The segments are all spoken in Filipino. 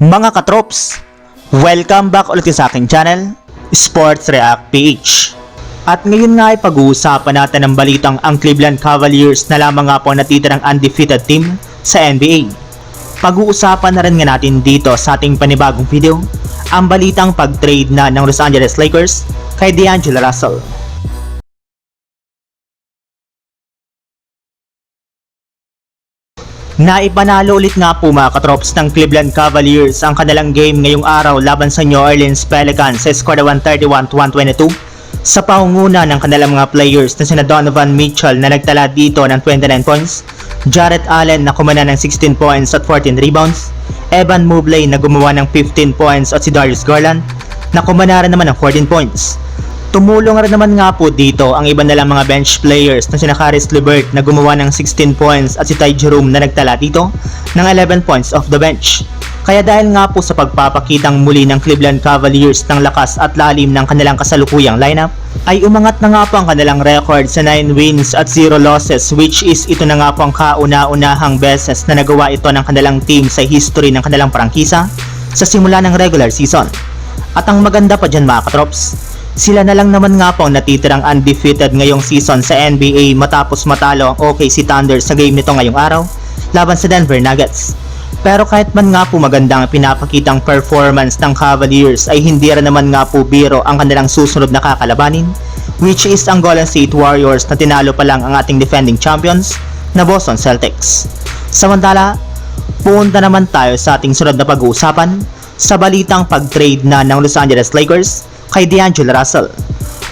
Mga katrops, welcome back ulit sa aking channel, Sports React PH. At ngayon nga ay pag-uusapan natin ang balitang ang Cleveland Cavaliers na lamang nga po ang natitirang undefeated team sa NBA. Pag-uusapan na rin nga natin dito sa ating panibagong video, ang balitang pag-trade na ng Los Angeles Lakers kay D'Angelo Russell. Naipanalo ulit nga po mga katrops ng Cleveland Cavaliers ang kanilang game ngayong araw laban sa New Orleans Pelicans sa score na 131-122 sa pangunguna ng kanilang mga players na sina Donovan Mitchell na nagtala dito ng 29 points, Jarrett Allen na kumana ng 16 points at 14 rebounds, Evan Mobley na gumawa ng 15 points at si Darius Garland na kumana rin naman ng 14 points. Tumulong rin naman nga po dito ang iba nilang mga bench players na sina Caris LeVert na gumawa ng 16 points at si Ty Jerome na nagtala dito ng 11 points off the bench. Kaya dahil nga po sa pagpapakitang muli ng Cleveland Cavaliers ng lakas at lalim ng kanilang kasalukuyang lineup, ay umangat na nga po ang kanilang record sa 9 wins at 0 losses which is ito na nga po ang kauna-unahang beses na nagawa ito ng kanilang team sa history ng kanilang prangkisa sa simula ng regular season. At ang maganda pa dyan mga katrops, sila na lang naman nga po ang natitirang undefeated ngayong season sa NBA matapos matalo ang OKC Thunder sa game nito ngayong araw laban sa Denver Nuggets. Pero kahit man nga po maganda ang pinapakitang performance ng Cavaliers ay hindi rin naman nga po biro ang kanilang susunod na kakalabanin which is ang Golden State Warriors na tinalo pa lang ang ating defending champions na Boston Celtics. Samantala, punta naman tayo sa ating sunod na pag-uusapan sa balitang pag-trade na ng Los Angeles Lakers kay D'Angelo Russell.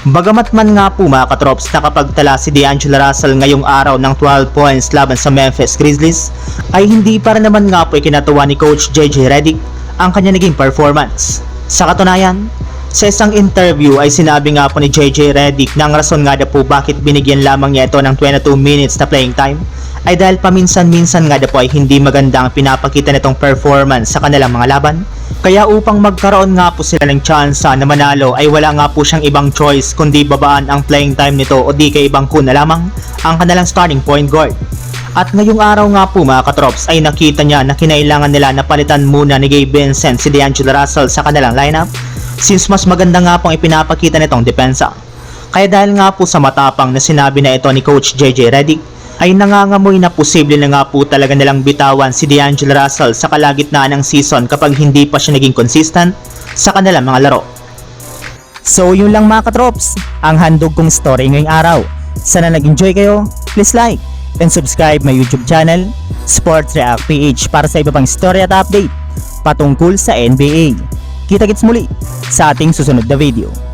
Bagamat man nga po mga katrops nakapagtala si D'Angelo Russell ngayong araw ng 12 points laban sa Memphis Grizzlies, ay hindi pa rin naman nga po ikinatuwa ni Coach JJ Redick ang kanya naging performance. Sa katunayan, sa isang interview ay sinabi nga po ni JJ Redick na ang rason nga daw po bakit binigyan lamang niya ito ng 22 minutes na playing time ay dahil paminsan-minsan nga daw po ay hindi maganda ang pinapakita nitong performance sa kanilang mga laban. Kaya upang magkaroon nga po sila ng tsansa na manalo ay wala nga po siyang ibang choice kundi babaan ang playing time nito o di kay ibang kuna lamang ang kanilang starting point guard. At ngayong araw nga po mga katrops ay nakita niya na kinailangan nila na palitan muna ni Gabe Vincent si D'Angelo Russell sa kanilang lineup since mas maganda nga pong ipinapakita nitong depensa. Kaya dahil nga po sa matapang na sinabi na ito ni Coach JJ Redick ay nangangamoy na posible na nga po talaga nilang bitawan si D'Angelo Russell sa kalagitnaan ng season kapag hindi pa siya naging consistent sa kanilang mga laro. So yun lang mga katrops, ang handog kong story ngayong araw. Sana nag-enjoy kayo, please like and subscribe my YouTube channel, Sports React PH para sa iba pang story at update patungkol sa NBA. Kita-kits muli sa ating susunod na video.